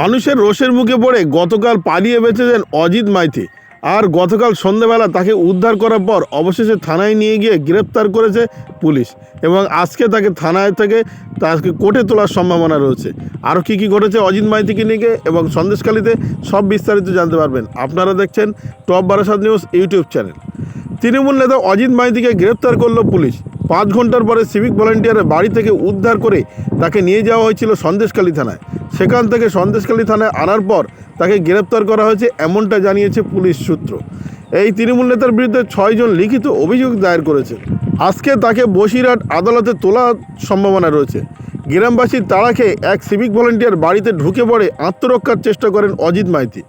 মানুষের রোষের মুখে পড়ে গতকাল পালিয়ে বেঁচে বেঁচেছেন অজিত মাইতি। আর গতকাল সন্ধ্যেবেলা তাকে উদ্ধার করার পর অবশেষে থানায় নিয়ে গিয়ে গ্রেপ্তার করেছে পুলিশ এবং আজকে তাকে থানায় থেকে তাকে কোর্টে তোলার সম্ভাবনা রয়েছে। আরও কী কী ঘটেছে অজিত মাইতিকে নিয়ে এবং সন্দেশখালিতে সব বিস্তারিত জানতে পারবেন। আপনারা দেখছেন top Barasat news YouTube channel. Trinamool নেতা অজিত মাইতিকে গ্রেপ্তার করল পুলিশ। পাঁচ ঘণ্টার পরে সিভিক ভলেন্টিয়ারের বাড়ি থেকে উদ্ধার করে তাকে নিয়ে যাওয়া হয়েছিল সন্দেশকালী থানায়। সেখান থেকে সন্দেশকালী থানায় আনার পর তাকে গ্রেপ্তার করা হয়েছে এমনটা জানিয়েছে পুলিশ সূত্র। এই তৃণমূল নেতার বিরুদ্ধে ছয়জন লিখিত অভিযোগ দায়ের করেছে। আজকে তাকে বসিরহাট আদালতে তোলার সম্ভাবনা রয়েছে। গ্রামবাসীর তাড়া খেয়ে এক সিভিক ভলেন্টিয়ার বাড়িতে ঢুকে পড়ে আত্মরক্ষার চেষ্টা করেন অজিত মাইতি।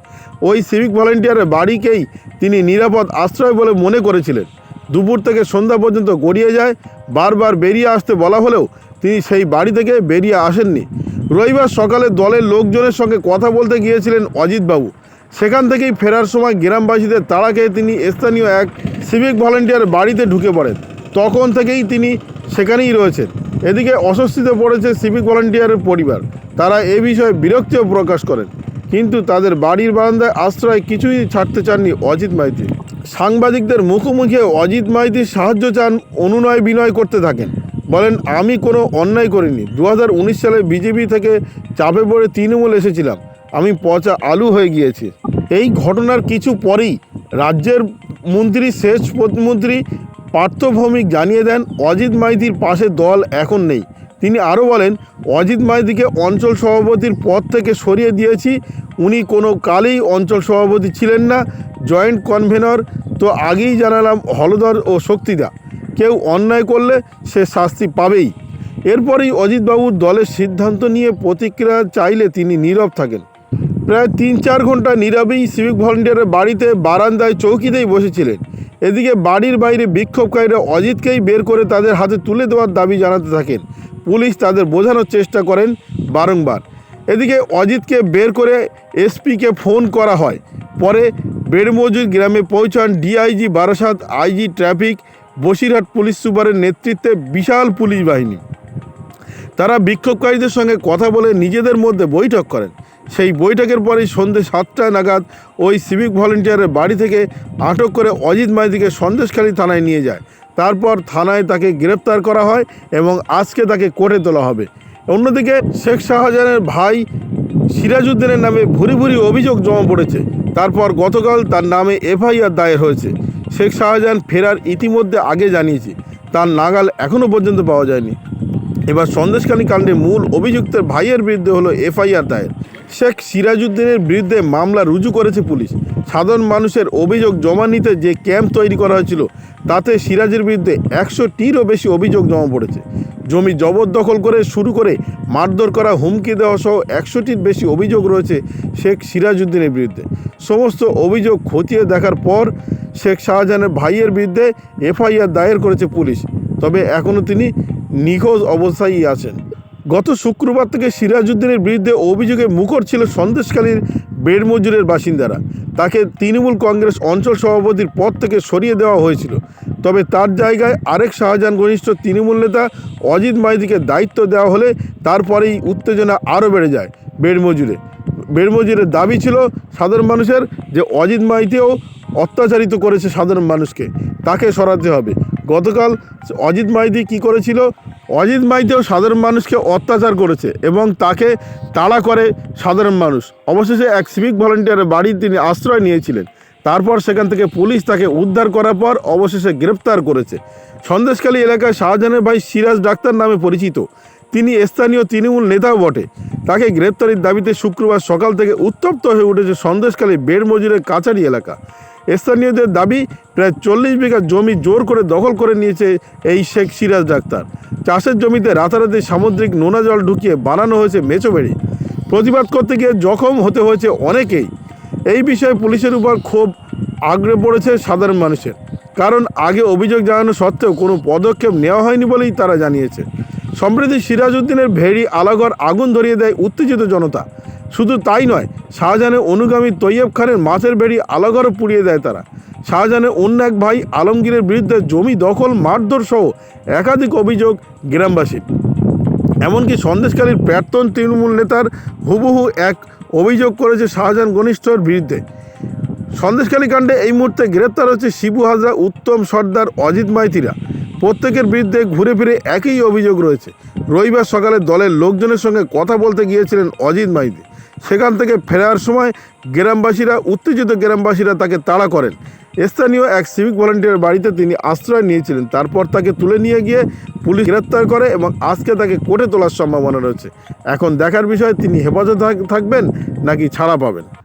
ওই সিভিক ভলেন্টিয়ারের বাড়িকেই তিনি নিরাপদ আশ্রয় বলে মনে করেছিলেন। দুপুর থেকে সন্ধ্যা পর্যন্ত গড়িয়ে যায়, বারবার বেরিয়ে আসতে বলা হলেও তিনি সেই বাড়ি থেকে বেরিয়ে আসেননি। রবিবার সকালে দলের লোকজনের সঙ্গে কথা বলতে গিয়েছিলেন অজিতবাবু সেখান থেকেই ফেরার সময় গ্রামবাসীদের তাড়া খেয়ে তিনি স্থানীয় এক সিভিক ভলেন্টিয়ার বাড়িতে ঢুকে পড়েন। তখন থেকেই তিনি সেখানেই রয়েছেন এদিকে অস্বস্তিতে পড়েছে সিভিক ভলান্টিয়ারের পরিবার। তারা এ বিষয়ে বিরক্তিও প্রকাশ করেন। কিন্তু তাদের বাড়ির বারান্দায় আশ্রয় কিছুই ছাড়তে চাননি অজিত মাইতি। সাংবাদিকদের মুখোমুখি অজিত মাইতির সাহায্য চান অনুনয় বিনয় করতে থাকেন। বলেন, আমি কোনো অন্যায় করিনি। দু হাজার উনিশ সালে বিজেপি থেকে চাপে পড়ে তৃণমূল এসেছিলাম। আমি পচা আলু হয়ে গিয়েছি। এই ঘটনার কিছু পরেই রাজ্যের মন্ত্রী শেষ মন্ত্রী পার্থ ভৌমিক জানিয়ে দেন, অজিত মাইতির পাশে দল এখন নেই। তিনি আরও বলেন, অজিত মাইতিকে অঞ্চল সভাপতির পদ থেকে সরিয়ে দিয়েছি, উনি কোনো কালেই অঞ্চল সভাপতি ছিলেন না, জয়েন্ট কনভেনর। তো আগেই জানালাম হলধর ও শক্তিদা। কেউ অন্যায় করলে সে শাস্তি পাবেই। এরপরেই অজিতবাবুর দলের সিদ্ধান্ত নিয়ে প্রতিক্রিয়া চাইলে তিনি নীরব থাকেন। প্রায় তিন চার ঘণ্টা নীরবেই সিভিক ভলেন্টিয়ারের বাড়িতে বারান্দায় চৌকিতেই বসেছিলেন। এদিকে বাড়ির বাইরে বিক্ষোভকারীরা অজিতকেই বের করে তাদের হাতে তুলে দেওয়ার দাবি জানাতে থাকেন। পুলিশ তাদের বোঝানোর চেষ্টা করেন বারংবার। এদিকে অজিতকে বের করে এসপিকে ফোন করা হয়। পরে বেড়মজুর গ্রামে পৌঁছান DIG Barasat IG traffic Basirhat police সুপারের নেতৃত্বে বিশাল পুলিশ বাহিনী। তারা বিক্ষোভকারীদের সঙ্গে কথা বলে নিজেদের মধ্যে বৈঠক করেন। সেই বৈঠকের পরেই সন্ধ্যে সাতটা নাগাদ ওই সিভিক ভলেন্টিয়ারের বাড়ি থেকে আটক করে অজিত মাইতিকে সন্দেশখালী থানায় নিয়ে যায়। তারপর থানায় তাকে গ্রেপ্তার করা হয় এবং আজকে তাকে কোর্টে তোলা হবে। অন্যদিকে শেখ শাহজাহানের ভাই সিরাজউদ্দিনের নামে ভুরি ভুরি অভিযোগ জমা পড়েছে। তারপর গতকাল তার নামে এফআইআর দায়ের হয়েছে। শেখ শাহজাহান ফেরার ইতিমধ্যে আগে জানিয়েছে। তার নাগাল এখনও পর্যন্ত পাওয়া যায়নি। এবার সন্দেশকালী কাণ্ডে মূল অভিযুক্তের ভাইয়ের বিরুদ্ধে হলো এফআইআর দায়ের। শেখ সিরাজউদ্দিনের বিরুদ্ধে মামলা রুজু করেছে পুলিশ। সাধারণ মানুষের অভিযোগ জমা নিতে যে ক্যাম্প তৈরি করা হয়েছিল, তাতে সিরাজের বিরুদ্ধে একশোটিরও বেশি অভিযোগ জমা পড়েছে। জমি জবরদখল করে শুরু করে মারধর করা হুমকি দেওয়া সহ একশোটির বেশি অভিযোগ রয়েছে শেখ সিরাজউদ্দিনের বিরুদ্ধে। সমস্ত অভিযোগ খতিয়ে দেখার পর শেখ শাহজাহানের ভাইয়ের বিরুদ্ধে এফআইআর দায়ের করেছে পুলিশ। তবে এখনও তিনি নিখোঁজ অবস্থায় আছেন। গত শুক্রবার থেকে সিরাজউদ্দিনের বিরুদ্ধে অভিযোগে মুখর ছিল সন্দেশকালীর বেড়মজুরের বাসিন্দারা। তাকে তৃণমূল কংগ্রেস অঞ্চল সভাপতির পদ থেকে সরিয়ে দেওয়া হয়েছিল। তবে তার জায়গায় আরেক শাহজাহান ঘনিষ্ঠ তৃণমূল নেতা অজিত মাইতিকে দায়িত্ব দেওয়া হলে তারপরেই উত্তেজনা আরও বেড়ে যায় বেড়মজুরে। বেড়মজুরের দাবি ছিল সাধারণ মানুষের যে অজিত মাইতিও অত্যাচারিত করেছে সাধারণ মানুষকে। তাকে সরাতে হবে। গতকাল অজিত মাইতি কি করেছিল? অজিত মাইতিও সাধারণ মানুষকে অত্যাচার করেছে এবং তাকে তাড়া করে সাধারণ মানুষ। অবশেষে এক সিভিক ভলেন্টিয়ারের বাড়ি তিনি আশ্রয় নিয়েছিলেন। তারপর সেখান থেকে পুলিশ তাকে উদ্ধার করার পর অবশেষে গ্রেপ্তার করেছে। সন্দেশখালী এলাকায় শাহজাহানের ভাই সিরাজ ডাক্তার নামে পরিচিত। তিনি স্থানীয় তৃণমূল নেতাও বটে। তাকে গ্রেপ্তারির দাবিতে শুক্রবার সকাল থেকে উত্তপ্ত হয়ে উঠেছে সন্দেশখালী বেড়মজুরের কাছারি এলাকা। স্থানীয়দের দাবি, প্রায় চল্লিশ বিঘা জমি জোর করে দখল করে নিয়েছে এই শেখ সিরাজ ডাক্তার। চাষের জমিতে রাতারাতি সামুদ্রিক নোনা জল ঢুকিয়ে বানানো হয়েছে মেচোবেড়ি প্রতিবাদ করতে গিয়ে জখম হতে হয়েছে অনেকেই। এই বিষয়ে পুলিশের উপর ক্ষোভ আগ্রহ পড়েছে সাধারণ মানুষের। কারণ আগে অভিযোগ জানানো সত্ত্বেও কোনো পদক্ষেপ নেওয়া হয়নি বলেই তারা জানিয়েছে। সম্প্রতি সিরাজউদ্দিনের ভেড়ি আলাগড় আগুন ধরিয়ে দেয় উত্তেজিত জনতা। শুধু তাই নয়, শাহজাহানের অনুগামী তৈয়ব খানের মাছের বেড়ি আলাগড়ও পুড়িয়ে দেয় তারা। শাহজাহানের অন্য এক ভাই আলমগীরের বিরুদ্ধে জমি দখল, মারধর সহ একাধিক অভিযোগ গ্রামবাসীর। এমনকি সন্দেশকারীর প্রাক্তন তৃণমূল নেতার হুবহু এক অভিযোগ করেছে শাহজাহান ঘনিষ্ঠর বিরুদ্ধে। সন্দেশকালী কাণ্ডে এই মুহূর্তে গ্রেপ্তার হচ্ছে শিবু হাজরা, উত্তম সর্দার, অজিত মাইতিরা। প্রত্যেকের বিরুদ্ধে ঘুরে ফিরে একই অভিযোগ রয়েছে। রবিবার সকালে দলের লোকজনের সঙ্গে কথা বলতে গিয়েছিলেন অজিত মাইতি। সেখান থেকে ফেরার সময় গ্রামবাসীরা, উত্তেজিত গ্রামবাসীরা তাকে তাড়া করেন। স্থানীয় এক সিভিক ভলান্টিয়ার বাড়িতে তিনি আশ্রয় নিয়েছিলেন। তারপর তাকে তুলে নিয়ে গিয়ে পুলিশ গ্রেপ্তার করে এবং আজকে তাকে কোর্টে তোলার সম্ভাবনা রয়েছে। এখন দেখার বিষয়, তিনি হেফাজতে থাক- থাকবেন নাকি ছাড়া পাবেন?